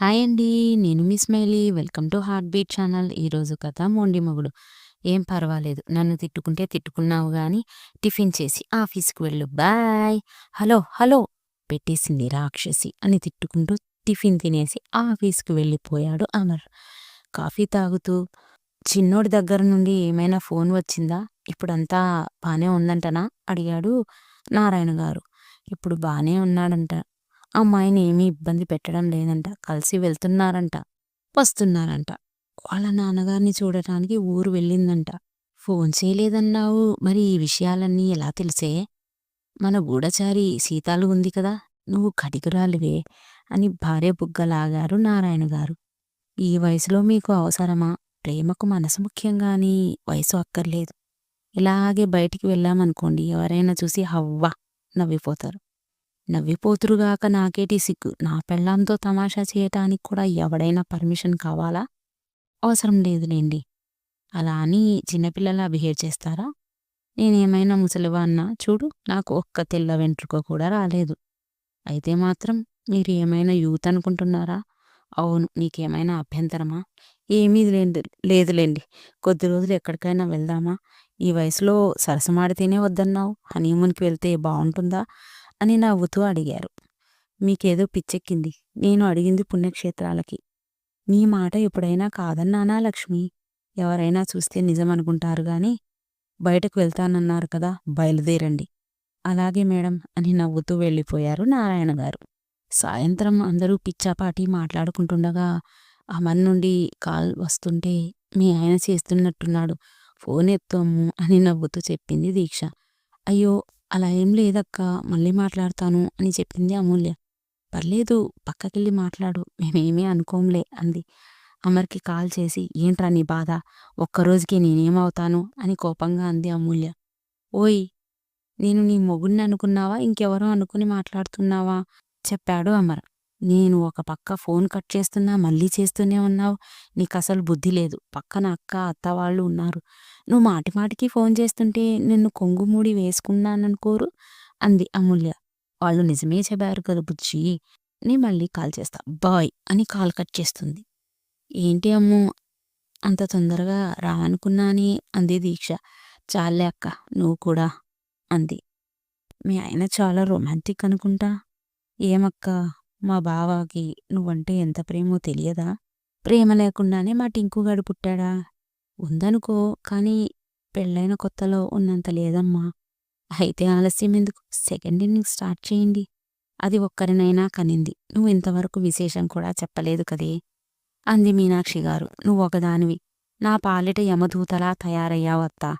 Hi అండి. నేను మీ Smiley. Welcome to Heart Beat channel. ఈరోజు కథ మొండి మొగుడు. ఏం పర్వాలేదు. నన్ను తిట్టుకుంటే తిట్టుకున్నావు కానీ టిఫిన్ చేసి ఆఫీస్‌కి వెళ్ళు. బాయ్. హలో! హలో! పెట్టేసింది రాక్షసి అని తిట్టుకుంటూ టిఫిన్ తినేసి ఆఫీస్‌కి వెళ్ళిపోయాడు అమర్. కాఫీ తాగుతూ చిన్నోడి దగ్గర నుండి ఏమైనా ఫోన్ వచ్చిందా? ఇప్పుడంతా బాగానే ఉందంటనా? అడిగాడు నారాయణ గారు. ఇప్పుడు బాగానే ఉన్నాడంట. అమ్మాయిని ఏమీ ఇబ్బంది పెట్టడం లేదంట. కలిసి వెళ్తున్నారంట. వస్తున్నారంట. వాళ్ళ నాన్నగారిని చూడటానికి ఊరు వెళ్ళిందంట. ఫోన్ చేయలేదన్నావు. మరి ఈ విషయాలన్నీ ఎలా తెలిసే? మన గూఢచారి సీతాలు ఉంది కదా! నువ్వు కటికురాలివే అని భార్య బుగ్గ లాగారు నారాయణ గారు. ఈ వయసులో మీకు అవసరమా? ప్రేమకు మనసు ముఖ్యంగాని వయసు అక్కర్లేదు. ఇలాగే బయటికి వెళ్ళామనుకోండి ఎవరైనా చూసి హవ్వ నవ్విపోతారు. నవ్విపోతురుగాక నాకేటి సిగ్గు. నా పెళ్ళాంతో తమాషా చేయటానికి కూడా ఎవడైనా పర్మిషన్ కావాలా? అవసరం లేదులేండి. అలా అని చిన్నపిల్లలా బిహేవ్ చేస్తారా? నేనేమైనా ముసలివాన్నా? చూడు నాకు ఒక్క తెల్ల వెంట్రుక కూడా రాలేదు. అయితే మాత్రం మీరు ఏమైనా యూత్ అనుకుంటున్నారా? అవును. నీకేమైనా అభ్యంతరమా? ఏమీ లేదు లేదులేండి కొద్ది రోజులు ఎక్కడికైనా వెళ్దామా? ఈ వయసులో సరసమాడితేనే వద్దన్నావు. హనీమూన్‌కి వెళ్తే బాగుంటుందా అని నవ్వుతూ అడిగారు. మీకేదో పిచ్చెక్కింది. నేను అడిగింది పుణ్యక్షేత్రాలకి. నీ మాట ఎప్పుడైనా కాదన్నానా లక్ష్మి ఎవరైనా చూస్తే నిజమనుకుంటారు గాని బయటకు వెళ్తానన్నారు కదా! బయలుదేరండి. అలాగే మేడం అని నవ్వుతూ వెళ్ళిపోయారు నారాయణ గారు. సాయంత్రం అందరూ పిచ్చాపాటి మాట్లాడుకుంటుండగా అమర్ నుండి కాల్ వస్తుంటే మీ ఆయన చేస్తున్నట్టున్నాడు. ఫోన్ ఎత్తోము అని నవ్వుతూ చెప్పింది దీక్ష. అయ్యో! అలా ఏం లేదక్కా. మళ్ళీ మాట్లాడతాను అని చెప్పింది అమూల్య. పర్లేదు పక్కకెళ్ళి మాట్లాడు. మేమేమీ అనుకోంలే అంది. అమర్‌కి కాల్ చేసి ఏంట్రా నీ బాధ? ఒక్కరోజుకి నేనేమవుతాను? అని కోపంగా అంది అమూల్య. ఓయ్! నేను నీ మొగుడ్ని అనుకున్నావా? ఇంకెవరో అనుకుని మాట్లాడుతున్నావా? చెప్పాడు అమర్. నేను ఒక పక్క ఫోన్ కట్ చేస్తున్నా మళ్ళీ చేస్తూనే ఉన్నావు. నీకు అసలు బుద్ధి లేదు. పక్కన అక్క, అత్త వాళ్ళు ఉన్నారు. నువ్వు మాటిమాటికి ఫోన్ చేస్తుంటే నిన్ను కొంగుమూడి వేసుకున్నాననుకోరు అంది అమూల్య. వాళ్ళు నిజమే చెప్పారు కదా బుజ్జి నీ మళ్ళీ కాల్ చేస్తా. బాయ్ అని కాల్ కట్ చేస్తుంది. ఏంటి అమ్మో అంత తొందరగా రావనుకున్నానే అంది దీక్ష. చాలే అక్క నువ్వు కూడా అంది. మీ ఆయన చాలా రొమాంటిక్ అనుకుంటా. ఏమక్కా! మా బావకి నువ్వంటే ఎంత ప్రేమో తెలియదా? ప్రేమ లేకుండానే మా టింకుగాడు పుట్టాడా? ఉందనుకో కానీ పెళ్ళైన కొత్తలో ఉన్నంత లేదమ్మా. అయితే ఆలస్యం ఎందుకు? సెకండ్ ఇన్నింగ్ స్టార్ట్ చేయండి. అది ఒక్కరినైనా కనింది. నువ్వు ఇంతవరకు విశేషం కూడా చెప్పలేదు కదే! అంది మీనాక్షి గారు. నువ్వొకదానివి. నా పాలిట యమదూతలా తయారయ్యావత్తా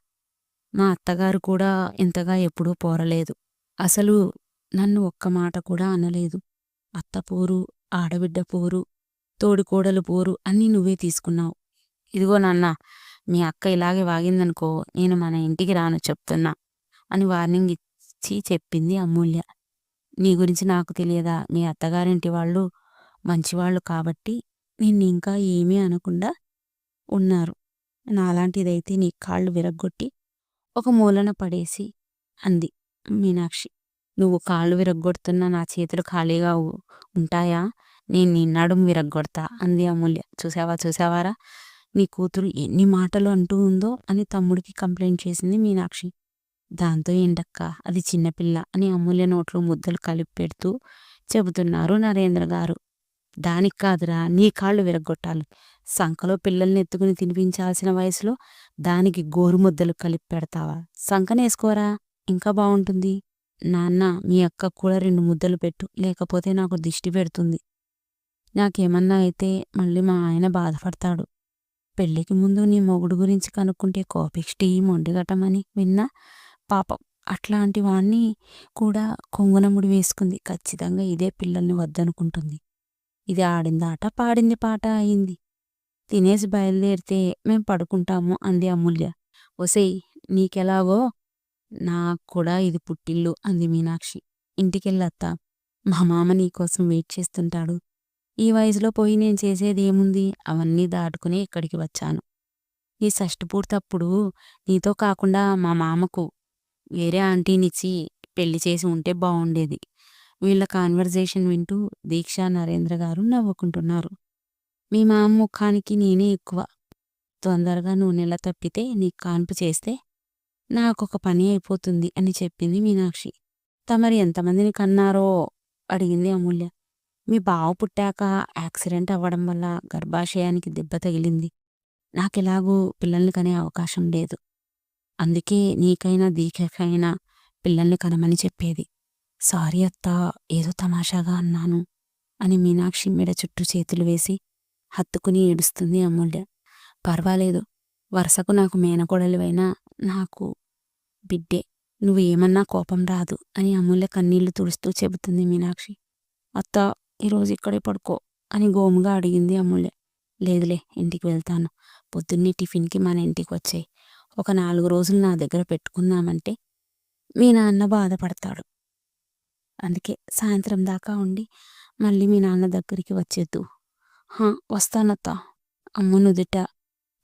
మా అత్తగారు కూడా ఇంతగా ఎప్పుడూ పోరలేదు. అసలు నన్ను ఒక్క మాట కూడా అనలేదు. అత్త పోరు, ఆడబిడ్డ పోరు, తోడుకోడలు పోరు అన్నీ నువ్వే తీసుకున్నావు. ఇదిగో నాన్నా! మీ అక్క ఇలాగే వాగిందనుకో నేను మన ఇంటికి రాను చెప్తున్నా అని వార్నింగ్ ఇచ్చి చెప్పింది అమూల్య. నీ గురించి నాకు తెలియదా? మీ అత్తగారింటి వాళ్ళు మంచివాళ్ళు కాబట్టి నిన్ను ఇంకా ఏమీ అనకుండా ఉన్నారు. నాలాంటిదైతే నీ కాళ్ళు విరగ్గొట్టి ఒక మూలన పడేసి అంది మీనాక్షి. నువ్వు కాళ్ళు విరగ్గొడుతున్నా నా చేతులు ఖాళీగా ఉంటాయా? నేను నీ నడుం విరగ్గొడతా అంది అమూల్య. చూశావా చూసావారా నీ కూతురు ఎన్ని మాటలు అంటూ ఉందో అని తమ్ముడికి కంప్లైంట్ చేసింది మీనాక్షి. దాంతో ఏంటక్క అది చిన్నపిల్ల అని అమూల్య నోట్లో ముద్దలు కలిపి పెడుతూ చెబుతున్నారు నరేంద్ర గారు. దానికి కాదురా నీ కాళ్ళు విరగ్గొట్టాలి. శంఖలో పిల్లల్ని ఎత్తుకుని తినిపించాల్సిన వయసులో దానికి గోరుముద్దలు కలిపి పెడతావా? సంకనేసుకోరా ఇంకా బాగుంటుంది నాన్నా మీ అక్క కూడా రెండు ముద్దలు పెట్టు. లేకపోతే నాకు దిష్టి పెడుతుంది. నాకేమన్నా అయితే మళ్ళీ మా ఆయన బాధపడతాడు. పెళ్ళికి ముందు నీ మొగుడు గురించి కనుక్కుంటే కోపిష్టి, మొండిగటమని విన్నా. పాపం అట్లాంటి వాణ్ణి కూడా కొంగున ముడి వేసుకుంది. ఖచ్చితంగా ఇదే పిల్లల్ని వద్దనుకుంటుంది. ఇది ఆడింది ఆట పాడింది పాట అయింది. తినేసి బయలుదేరితే మేం పడుకుంటాము అంది అమూల్య. ఒసేయ్ నీకెలాగో నాకు కూడా ఇది పుట్టిల్లు అంది మీనాక్షి. ఇంటికెళ్ళత్తా. మా మామ నీకోసం వెయిట్ చేస్తుంటాడు. ఈ వయసులో పోయి నేను చేసేది ఏముంది? అవన్నీ దాటుకుని ఇక్కడికి వచ్చాను. ఈ షష్టిపూర్తప్పుడు నీతో కాకుండా మా మామకు వేరే ఆంటీనిచ్చి పెళ్ళి చేసి ఉంటే బాగుండేది వీళ్ళ కాన్వర్జేషన్ వింటూ దీక్ష నరేంద్ర గారు నవ్వుకుంటున్నారు మీ మామ ముఖానికి నేనే ఎక్కువ తొందరగా నూనెలా తప్పితే నీకు కాన్పు చేస్తే నాకొక పని అయిపోతుంది అని చెప్పింది మీనాక్షి. తమరి ఎంతమందిని కన్నారో? అడిగింది అమూల్య. మీ బావ పుట్టాక యాక్సిడెంట్ అవ్వడం వల్ల గర్భాశయానికి దెబ్బ తగిలింది. నాకెలాగూ పిల్లల్ని కనే అవకాశం లేదు. అందుకే నీకైనా దీక్షకైనా పిల్లల్ని కనమని చెప్పేది. సారీ అత్తా ఏదో తమాషాగా అన్నాను అని మీనాక్షి మెడ చుట్టూ చేతులు వేసి హత్తుకుని ఏడుస్తుంది అమూల్య. పర్వాలేదు. వరుసకు నాకు మేనకోడలివైనా నాకు బిడ్డే నువ్వు ఏమన్నా కోపం రాదు అని అమూల్య కన్నీళ్ళు తుడుస్తూ చెబుతుంది మీనాక్షి. అత్త ఈరోజు ఇక్కడే పడుకో అని గోముగా అడిగింది అమూల్య. లేదులే ఇంటికి వెళ్తాను. పొద్దున్నే టిఫిన్కి మన ఇంటికి వచ్చాయి. ఒక నాలుగు రోజులు నా దగ్గర పెట్టుకుందామంటే మీ నాన్న బాధపడతాడు. అందుకే సాయంత్రం దాకా ఉండి మళ్ళీ మీ నాన్న దగ్గరికి వచ్చేద్దు. హా వస్తానత్తా. అమ్మ నుదుట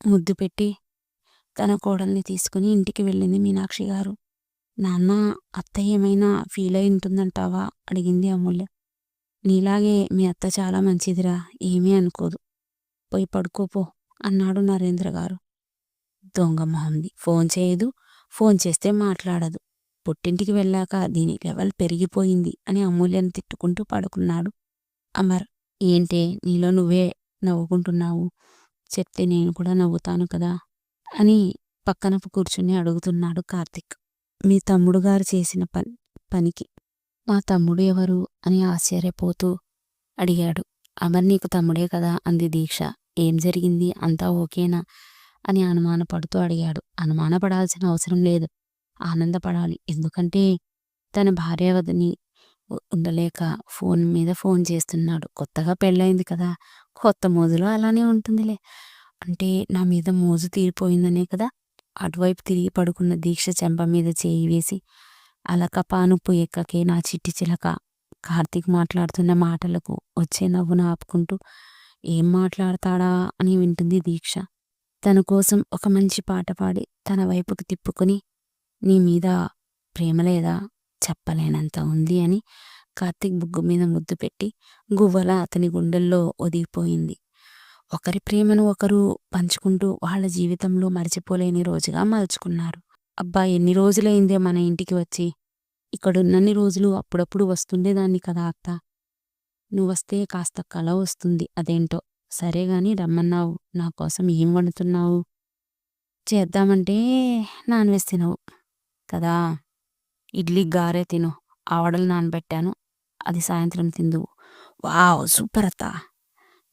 ముద్దు పెట్టి తన కోడల్ని తీసుకుని ఇంటికి వెళ్ళింది మీనాక్షి గారు. నాన్న అత్త ఏమైనా ఫీల్ అయి ఉంటుందంటావా? అడిగింది అమూల్య. నీలాగే మీ అత్త చాలా మంచిదిరా ఏమీ అనుకోదు. పోయి పడుకోపో అన్నాడు నరేంద్ర గారు. దొంగ మొహంది. ఫోన్ చేయదు. ఫోన్ చేస్తే మాట్లాడదు. పుట్టింటికి వెళ్ళాక దీని లెవెల్ పెరిగిపోయింది అని అమూల్యను తిట్టుకుంటూ పడుకున్నాడు. అమర్ ఏంటే? నీలో నువ్వే నవ్వుకుంటున్నావు. చెప్తే నేను కూడా నవ్వుతాను కదా. అని పక్కన కూర్చుని అడుగుతున్నాడు కార్తిక్. మీ తమ్ముడు గారు చేసిన పని పనికి. మా తమ్ముడు ఎవరు? అని ఆశ్చర్యపోతూ అడిగాడు. అమర్ నీకు తమ్ముడే కదా? అంది దీక్ష. ఏం జరిగింది? అంతా ఓకేనా? అని అనుమానపడుతూ అడిగాడు. అనుమానపడాల్సిన అవసరం లేదు. ఆనందపడాలి. ఎందుకంటే తన భార్య వదిని ఉండలేక ఫోన్ మీద ఫోన్ చేస్తున్నాడు. కొత్తగా పెళ్ళయింది కదా? కొత్త మోజులో అలానే ఉంటుందిలే. అంటే నా మీద మోజు తీరిపోయిందనే కదా. అటువైపు తిరిగి పడుకున్న దీక్ష చెంప మీద చేయి వేసి అలక ఎక్కకే నా చిట్టి చిలక కార్తీక్ మాట్లాడుతున్న మాటలకు వచ్చే నవ్వును ఆపుకుంటూ ఏం మాట్లాడతాడా? అని వింటుంది దీక్ష. తన కోసం ఒక మంచి పాట పాడి తన వైపుకు తిప్పుకొని నీ మీద ప్రేమ లేదా? చెప్పలేనంత ఉంది అని కార్తీక్ బుగ్గు మీద ముద్దు పెట్టి గువ్వల అతని గుండెల్లో ఒదిగిపోయింది. ఒకరి ప్రేమను ఒకరు పంచుకుంటూ వాళ్ళ జీవితంలో మర్చిపోలేని రోజుగా మలుచుకున్నారు. అబ్బా ఎన్ని రోజులైందే మన ఇంటికి వచ్చి? ఇక్కడున్నన్ని రోజులు అప్పుడప్పుడు వస్తుండేదాన్ని కదా అత్త. నువ్వొస్తే కాస్త కళ వస్తుంది అదేంటో. సరే గాని రమ్మన్నావు. నా కోసం ఏం వండుతున్నావు? చేద్దామంటే నాన్ వెజ్ తినవు కదా. ఇడ్లీ గారే తిను. ఆవడలు నానబెట్టాను. అది సాయంత్రం తిందువు. వావ్ సూపర్ అత్తా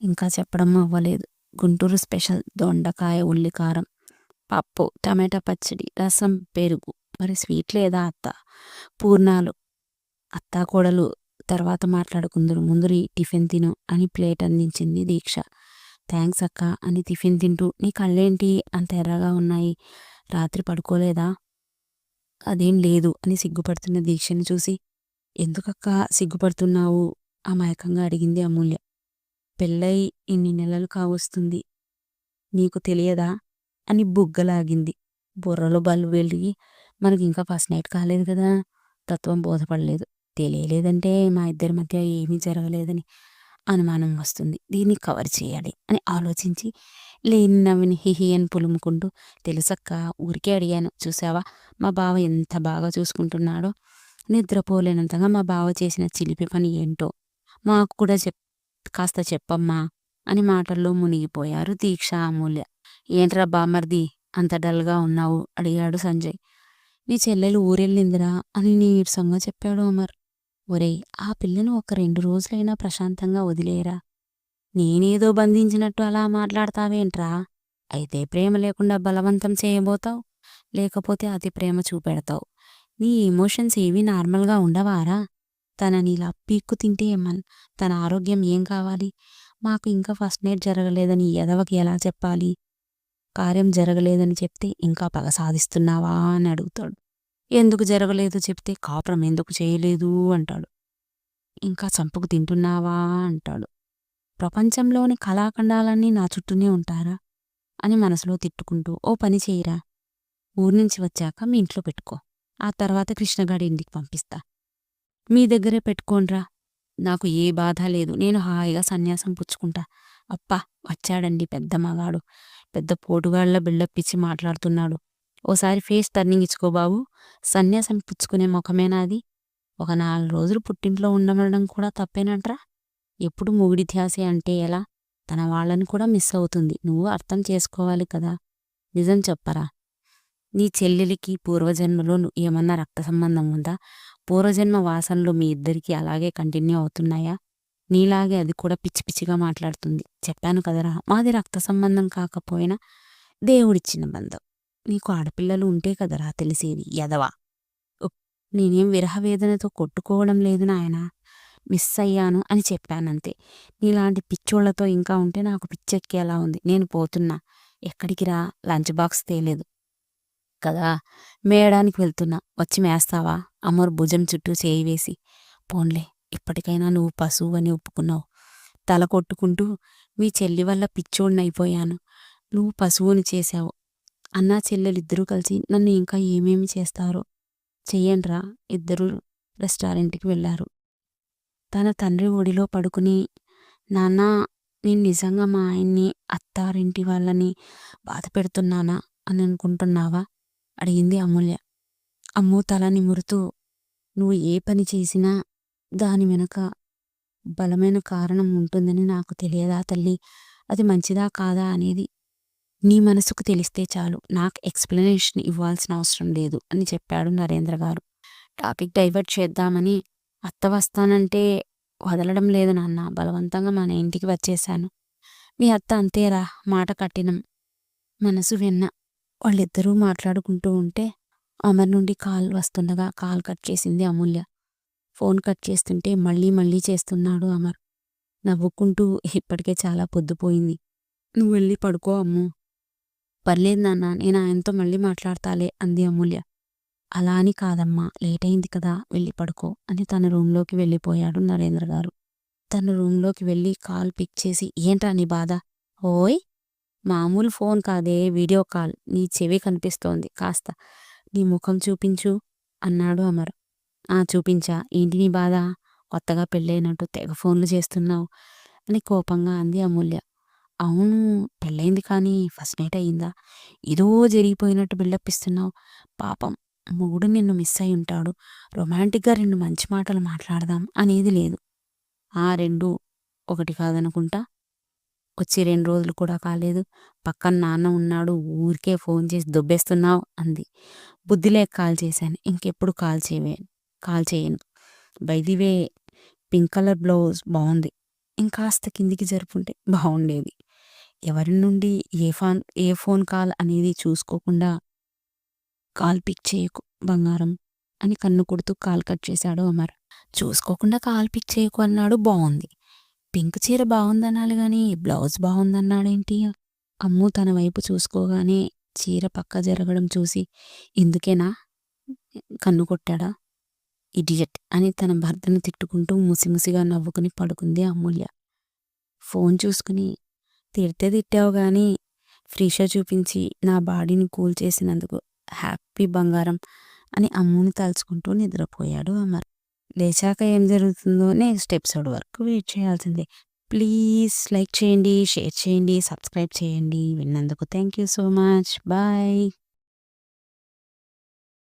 ఇంకా చెప్పడం అవ్వలేదు. గుంటూరు స్పెషల్ దొండకాయ ఉల్లికారం పప్పు టమాటా పచ్చడి రసం పెరుగు. మరి స్వీట్ లేదా అత్త? పూర్ణాలు అత్త కోడలు తర్వాత మాట్లాడుకుందరు. ముందు టిఫిన్ తిను అని ప్లేట్ అందించింది దీక్ష. థ్యాంక్స్ అక్క అని టిఫిన్ తింటూ నీ కళ్ళేంటి? అంత ఎర్రగా ఉన్నాయి. రాత్రి పడుకోలేదా? అదేం లేదు అని సిగ్గుపడుతున్న దీక్షని చూసి ఎందుకక్క సిగ్గుపడుతున్నావు? అమాయకంగా అడిగింది అమూల్య. పెళ్ళై ఇన్ని నెలలు కావస్తుంది. నీకు తెలియదా? అని బుగ్గలాగింది. బుర్రలో బల్లు వెలిగి మనకి ఇంకా ఫస్ట్ నైట్ కాలేదు కదా. తత్వం బోధపడలేదు. తెలియలేదంటే మా ఇద్దరి మధ్య ఏమీ జరగలేదని అనుమానం వస్తుంది. దీన్ని కవర్ చేయాలి అని ఆలోచించి లేని నవ్విని హిహి అని పులుముకుంటూ తెలుసక్క ఊరికే అడిగాను. చూసావా? మా బావ ఎంత బాగా చూసుకుంటున్నాడో. నిద్రపోలేనంతగా మా బావ చేసిన చిలిపి పని ఏంటో. మాకు కూడా చెప్ కాస్త చెప్పమ్మా అని మాటల్లో మునిగిపోయారు దీక్ష అమూల్య. ఏంట్రా బామర్ది అంత డల్గా ఉన్నావు? అడిగాడు సంజయ్. నీ చెల్లెలు ఊరెళ్ళిందిరా అని నీరసంగా చెప్పాడు అమర్. ఒరేయ్ ఆ పిల్లను ఒక రెండు రోజులైనా ప్రశాంతంగా వదిలేరా నేనేదో బంధించినట్టు అలా మాట్లాడతావేంట్రా? అయితే ప్రేమ లేకుండా బలవంతం చేయబోతావు? లేకపోతే అతి ప్రేమ చూపెడతావు? నీ ఎమోషన్స్ ఏవి నార్మల్గా ఉండవారా? తనని ఇలా పీక్కు తింటే మన తన ఆరోగ్యం ఏం కావాలి? మాకు ఇంకా ఫస్ట్ నైట్ జరగలేదని ఎదవకి ఎలా చెప్పాలి? కార్యం జరగలేదని చెప్తే ఇంకా పగ సాధిస్తున్నావా అని అడుగుతాడు. ఎందుకు జరగలేదు చెప్తే కాపురం ఎందుకు చేయలేదు అంటాడు. ఇంకా చంపుకు తింటున్నావా అంటాడు. ప్రపంచంలోని కళాఖండాలన్నీ నా చుట్టూనే ఉంటారా? అని మనసులో తిట్టుకుంటూ ఓ పని చేయరా? ఊరి నుంచి వచ్చాక మీ ఇంట్లో పెట్టుకో. ఆ తర్వాత కృష్ణగాడి ఇంటికి పంపిస్తా. మీ దగ్గరే పెట్టుకోండ్రా. నాకు ఏ బాధ లేదు. నేను హాయిగా సన్యాసం పుచ్చుకుంటా. అప్పా వచ్చాడండి పెద్ద మగాడు. పెద్ద పోటుగాళ్ళ బిల్డప్ ఇచ్చి మాట్లాడుతున్నాడు. ఓసారి ఫేస్ టర్నింగ్ ఇచ్చుకో బాబు. సన్యాసం పుచ్చుకునే ముఖమేనా అది? ఒక నాలుగు రోజులు పుట్టింట్లో ఉండమనడం కూడా తప్పేనంట్రా? ఎప్పుడు మొగుడి ధ్యాస అంటే ఎలా? తన వాళ్ళని కూడా మిస్ అవుతుంది. నువ్వు అర్థం చేసుకోవాలి కదా. నిజం చెప్పరా? నీ చెల్లెలికి పూర్వజన్మలో ను- ఏమన్నా రక్త సంబంధం ఉందా? పూర్వజన్మ వాసనలు మీ ఇద్దరికి అలాగే కంటిన్యూ అవుతున్నాయా? నీలాగే అది కూడా పిచ్చి పిచ్చిగా మాట్లాడుతుంది. చెప్పాను కదరా మాది రక్త సంబంధం కాకపోయినా దేవుడిచ్చిన బంధం. నీకు ఆడపిల్లలు ఉంటే కదరా తెలిసేది ఎదవా ఉప్, నేనేం విరహవేదనతో కొట్టుకోవడం లేదు నాయన. మిస్ అయ్యాను అని చెప్పానంతే. నీలాంటి పిచ్చోళ్ళతో ఇంకా ఉంటే నాకు పిచ్చెక్కేలా ఉంది. నేను పోతున్నా. ఎక్కడికి రా? లంచ్ బాక్స్ తేలేదు. కదా మేయడానికి వెళ్తున్నా. వచ్చి మేస్తావా? అమర్ భుజం చుట్టూ చేయి వేసి పోన్లే ఇప్పటికైనా నువ్వు పశువు అని ఒప్పుకున్నావు. తల కొట్టుకుంటూ మీ చెల్లి వల్ల పిచ్చోడినైపోయాను నువ్వు పశువుని చేశావు. అన్నా చెల్లెలిద్దరూ కలిసి నన్ను ఇంకా ఏమేమి చేస్తారో చెయ్యండ్రా. ఇద్దరు రెస్టారెంట్కి వెళ్ళారు. తన తండ్రి ఒడిలో పడుకుని నాన్న నేను నిజంగా మా ఆయన్ని అత్తారింటి వాళ్ళని బాధ పెడుతున్నానా అని అనుకుంటున్నావా? అడిగింది అమూల్య. అమ్ము తల నిమురుతూ నువ్వు ఏ పని చేసినా దాని వెనుక బలమైన కారణం ఉంటుందని నాకు తెలియదా తల్లి? అది మంచిదా కాదా? అనేది నీ మనసుకు తెలిస్తే చాలు. నాకు ఎక్స్ప్లెనేషన్ ఇవ్వాల్సిన అవసరం లేదు అని చెప్పాడు నరేంద్ర గారు. టాపిక్ డైవర్ట్ చేద్దామని అత్త వస్తానంటే వదలడం లేదు నాన్న. బలవంతంగా మన ఇంటికి వచ్చేశాను. మీ అత్త అంతేరా. మాట కట్టినం. మనసు వెన్న వాళ్ళిద్దరూ మాట్లాడుకుంటూ ఉంటే అమర్ నుండి కాల్ వస్తుండగా కాల్ కట్ చేసింది అమూల్య. ఫోన్ కట్ చేస్తుంటే మళ్ళీ మళ్ళీ చేస్తున్నాడు అమర్. నవ్వుకుంటూ ఇప్పటికే చాలా పొద్దుపోయింది. నువ్వు వెళ్ళి పడుకో అమ్ము. పర్లేదు నాన్న నేను ఆయనతో మళ్ళీ మాట్లాడతాలే అంది అమూల్య. అలా అని కాదమ్మా లేట్ అయింది కదా వెళ్ళి పడుకో అని తన రూంలోకి వెళ్ళిపోయాడు నరేంద్ర గారు. తన రూంలోకి వెళ్ళి కాల్ పిక్ చేసి ఏంట్రా నీ బాధ? ఓయ్ మామూలు ఫోన్ కాదే వీడియో కాల్. నీ చెవి కనిపిస్తోంది. కాస్త నీ ముఖం చూపించు అన్నాడు అమర్. ఆ చూపించా. ఏంటి నీ బాధ? కొత్తగా పెళ్ళైనట్టు తెగ ఫోన్లు చేస్తున్నావు అని కోపంగా అంది అమూల్య. అవును పెళ్ళైంది కానీ ఫస్ట్ నైట్ అయిందా? ఏదో జరిగిపోయినట్టు బిల్డప్ ఇస్తున్నావు. పాపం మొగుడు నిన్ను మిస్ అయి ఉంటాడు. రొమాంటిక్గా రెండు మంచి మాటలు మాట్లాడదాం అనేది లేదు. ఆ రెండు ఒకటి కాదనుకుంటా? వచ్చి రెండు రోజులు కూడా కాలేదు. పక్కన నాన్న ఉన్నాడు ఊరికే ఫోన్ చేసి దొబ్బేస్తున్నావు అంది. బుద్ధి లేక కాల్ చేశాను. ఇంకెప్పుడు కాల్ చేయవే కాల్ చేయను. బైదివే పింక్ కలర్ బ్లౌజ్ బాగుంది. ఇంకాస్త కిందికి జరుపుంటే బాగుండేది. ఎవరి నుండి ఏ ఫోన్ ఏ ఫోన్ కాల్ అనేది చూసుకోకుండా కాల్ పిక్ చేయకు బంగారం అని కన్ను కొడుతూ కాల్ కట్ చేశాడు అమర్. చూసుకోకుండా కాల్ పిక్ చేయకు అన్నాడు బాగుంది. పింక్ చీర బాగుందనాలి గాని బ్లౌజ్ బాగుందన్నాడేంటి? అమ్ము తన వైపు చూసుకోగానే చీర పక్క జరగడం చూసి ఇందుకేనా కన్ను కొట్టాడా? ఇడియట్ అని తన భర్తను తిట్టుకుంటూ ముసిముసిగా నవ్వుకుని పడుకుంది అమూల్య. ఫోన్ చూసుకుని తిడితే తిట్టావు గాని ఫ్రీషో చూపించి నా బాడీని కూల్ చేసినందుకు హ్యాపీ బంగారం అని అమ్ముని తలుచుకుంటూ నిద్రపోయాడు అమర్. లేచాక ఏం జరుగుతుందో నెక్స్ట్ ఎపిసోడ్ వరకు వెయిట్ చేయాల్సిందే. ప్లీజ్ లైక్ చేయండి షేర్ చేయండి సబ్స్క్రైబ్ చేయండి. విన్నందుకు thank you so much bye